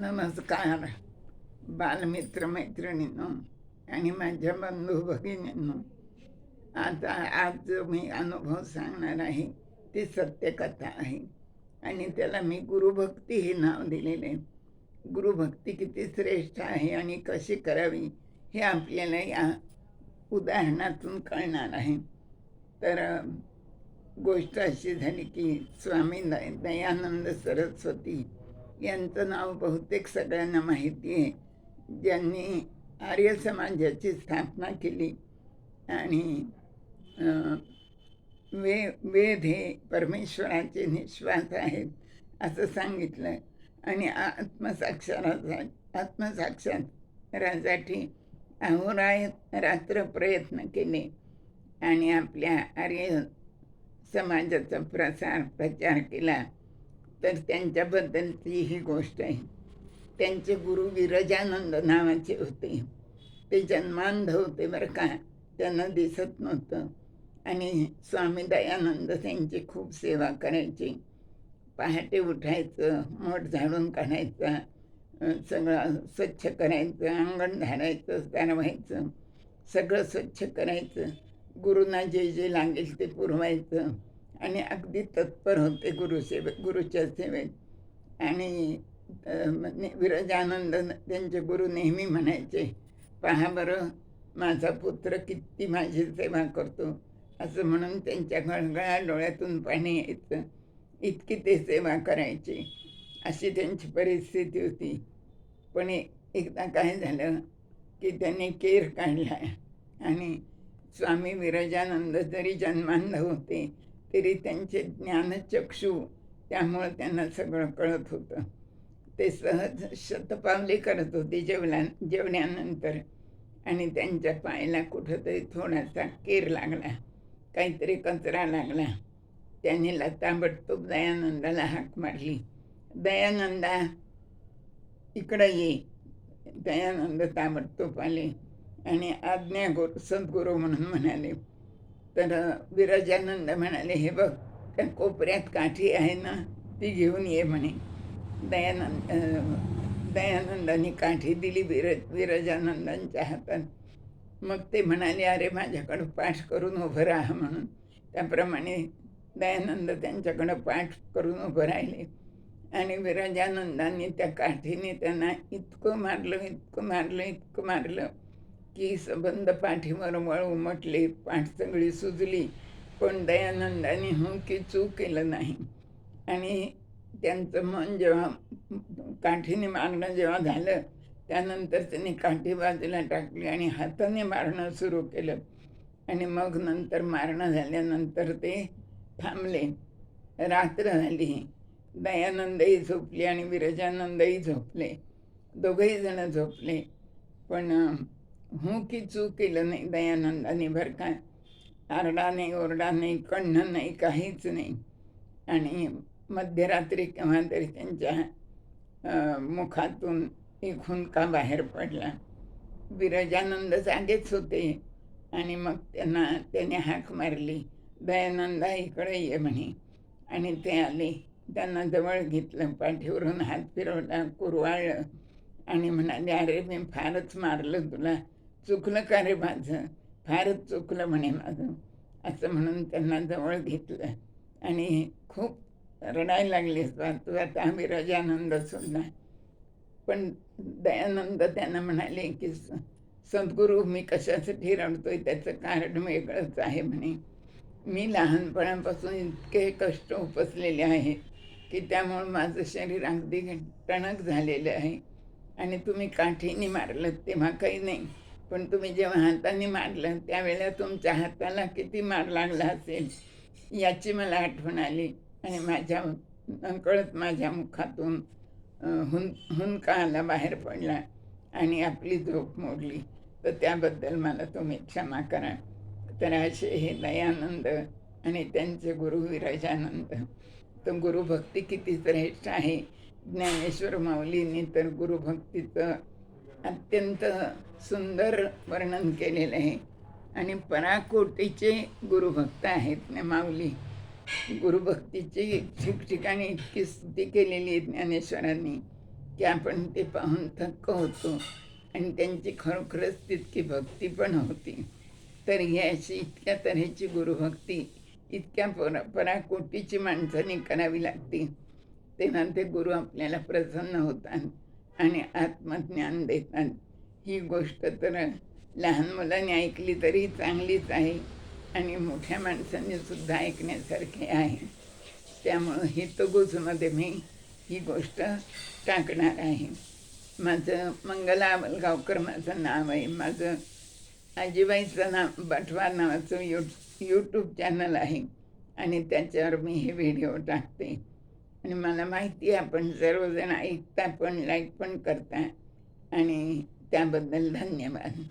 नमस्कार. बालमित्र मैत्रिणींनो आणि माझ्या बंधू भगिनींनो आता आज जो मी अनुभव सांगणार आहे ती सत्यकथा आहे. आणि त्याला मी गुरुभक्ती हे नाव दिलेले आहे. गुरुभक्ती किती श्रेष्ठ आहे आणि कशी करावी हे आपल्याला या उदाहरणातून कळणार आहे. तर गोष्ट अशी झाली की स्वामी दयानंद सरस्वती यांचं नाव बहुतेक सगळ्यांना माहिती आहे. ज्यांनी आर्य समाजाची स्थापना केली आणि वे वेद हे परमेश्वराचे निश्वास आहेत असं सांगितलं. आणि आत्मसाक्षराचा आत्मसाक्षरासाठी अहोराय रात्र प्रयत्न केले आणि आपल्या आर्य समाजाचा प्रसार प्रचार केला. तर त्यांच्याबद्दलची ही गोष्ट आहे. त्यांचे गुरु विरजानंद नावाचे होते. ते जन्मांध होते बरं का. त्यांना दिसत नव्हतं. आणि स्वामी दयानंद त्यांची खूप सेवा करायची. पहाटे उठायचं मोठ झाडून काढायचं सगळं स्वच्छ करायचं अंगण झाडायचं सारवायचं सगळं स्वच्छ करायचं. गुरुंना जे जे लागेल ते पुरवायचं. आणि अगदी तत्पर होते गुरुसेवे गुरुच्या सेवेत. आणि विरजानंद त्यांचे गुरु नेहमी म्हणायचे पहा बरं माझा पुत्र किती माझी सेवा करतो. असं म्हणून त्यांच्या घळघळा डोळ्यातून पाणी यायचं. इतकी ते सेवा करायची. अशी त्यांची परिस्थिती होती. पण एकदा काय झालं की त्यांनी केर काढला आणि स्वामी विरजानंद जरी जन्मांध होते तरी त्यांचे ज्ञानचक्षू त्यामुळं त्यांना सगळं कळत होतं. ते सहज शतपावले करत होते जेवल्या जेवण्यानंतर आणि त्यांच्या पायाला कुठंतरी थोडासा केर लागला. काहीतरी कचरा लागला. त्यांनी ताबडतोब दयानंदाला हाक मारली. दयानंदा इकडं ये. दयानंद ताबडतोब आले आणि आज्ञा गुरु सद्गुरू म्हणून म्हणाले तर विराजानंद म्हणाले हे बघ त्या कोपऱ्यात काठी आहे ना ती घेऊन ये म्हणे. दयानंद दयानंदाने काठी दिली विर विराजानंदांच्या हातात. मग ते म्हणाले अरे माझ्याकडं पाठ करून उभं राहा म्हणून. त्याप्रमाणे दयानंद त्यांच्याकडं पाठ करून उभं राहिले. आणि विराजानंदांनी त्या काठीने त्यांना इतकं मारलं इतकं मारलं इतकं मारलं. की सबंध पाठीवर वळून म्हटले पाठ सगळी सुजली पण दयानंदाने हो की चूक केलं नाही. आणि त्यांचं मन जेव्हा काठीने मारणं जेव्हा झालं त्यानंतर त्यांनी काठी बाजूला टाकली आणि हाताने मारणं सुरू केलं. आणि मग नंतर मारणं झाल्यानंतर ते थांबले. रात्र झाली. दयानंदही झोपली आणि विरजानंदही झोपले. दोघंही जण झोपले. पण हूं की चूक केलं नाही दयानंदाने बरं का आरडा नाही ओरडा नाही कण्ण नाही काहीच नाही. आणि मध्यरात्री केव्हा तरी त्यांच्या मुखातून एक हुंदका बाहेर पडला. विरजानंद जागेच होते आणि मग त्यांना त्याने हाक मारली. दयानंदा इकडे ये म्हणे. आणि ते आले. त्यांना जवळ घेतलं पाठीवरून हात फिरवला कुरवाळलं आणि म्हणाले अरे मी फारच मारलं तुला. चुकलं का रे माझं? फारच चुकलं म्हणे माझं. असं म्हणून त्यांना जवळ घेतलं. आणि खूप रडायला लागले. तू आता रजानंद सुद्धा. पण दयानंद त्यांना म्हणाले की स- सद्गुरू मी कशासाठी रडतोय? त्याचं कारण वेगळंच आहे म्हणे. मी लहानपणापासून इतके कष्ट उपसलेले आहेत की त्यामुळं माझं शरीर अगदी टणक झालेलं आहे. आणि तुम्ही काठीने मारलं तेव्हा काही नाही. पण तुम्ही जेव्हा हाताने मारलं त्यावेळेला तुमच्या हाताला किती मार लागला असेल याची मला आठवण आली. आणि माझ्या नकळत माझ्या मुखातून हुन हुंदका आला बाहेर पडला आणि आपली झोप मोडली. तर त्याबद्दल मला तुम्ही क्षमा करा. तर असे हे दयानंद आणि त्यांचे गुरु विराजानंद. तर गुरुभक्ती किती श्रेष्ठ आहे. ज्ञानेश्वर माऊलींनी तर गुरुभक्तीचं अत्यंत सुंदर वर्णन केलेलं आहे. आणि पराकोटीचे गुरुभक्त आहेत ना माऊली? गुरुभक्तीची ठिकठिकाणी इतकी स्तुती केलेली आहे ज्ञानेश्वरांनी की आपण ते पाहून थक्क होतो. आणि त्यांची खरोखरच तितकी भक्ती पण होती. तर ही अशी इतक्या तऱ्हेची गुरुभक्ती इतक्या परा पराकोटीची माणसांनी करावी लागते. तेव्हा ते गुरु आपल्याला प्रसन्न होतात. आणि आत्मज्ञान देतात. ही गोष्ट तर लहान मुलांनी ऐकली तरी चांगलीच आहे आणि मोठ्या माणसांनी सुद्धा ऐकण्यासारखे आहे. त्यामुळं हितगुजमध्ये मी ही गोष्ट टाकणार आहे. माझं मंगला अमलगावकर माझं नाव आहे. माझं आजीबाईचं नाव बटवा नावाचं यू यूट्यूब चॅनल आहे. आणि त्याच्यावर मी हे व्हिडिओ टाकते. आणि मला माहिती आहे आपण सर्वजण ऐकता पण लाईक पण करता. आणि त्याबद्दल धन्यवाद.